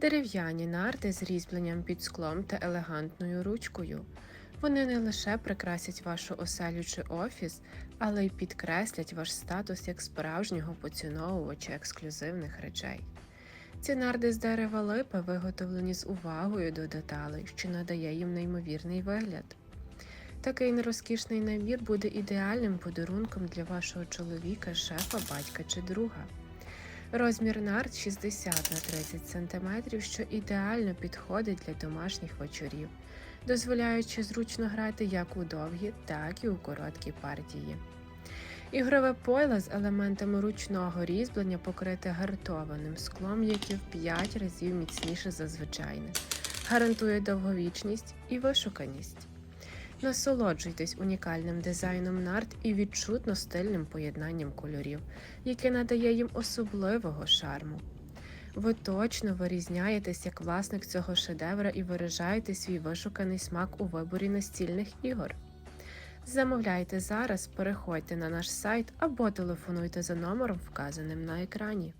Дерев'яні нарди з різьбленням під склом та елегантною ручкою. Вони не лише прикрасять вашу оселю чи офіс, але й підкреслять ваш статус як справжнього поціновувача ексклюзивних речей. Ці нарди з дерева липи виготовлені з увагою до деталей, що надає їм неймовірний вигляд. Такий нерозкішний набір буде ідеальним подарунком для вашого чоловіка, шефа, батька чи друга. Розмір нард 60 на 30 см, що ідеально підходить для домашніх вечорів, дозволяючи зручно грати як у довгі, так і у короткі партії. Ігрове поле з елементами ручного різьблення покрите гартованим склом, яке в 5 разів міцніше за звичайне, гарантує довговічність і вишуканість. Насолоджуйтесь унікальним дизайном нарт і відчутно стильним поєднанням кольорів, яке надає їм особливого шарму. Ви точно вирізняєтесь як власник цього шедевра і виражаєте свій вишуканий смак у виборі настільних ігор. Замовляйте зараз, переходьте на наш сайт або телефонуйте за номером, вказаним на екрані.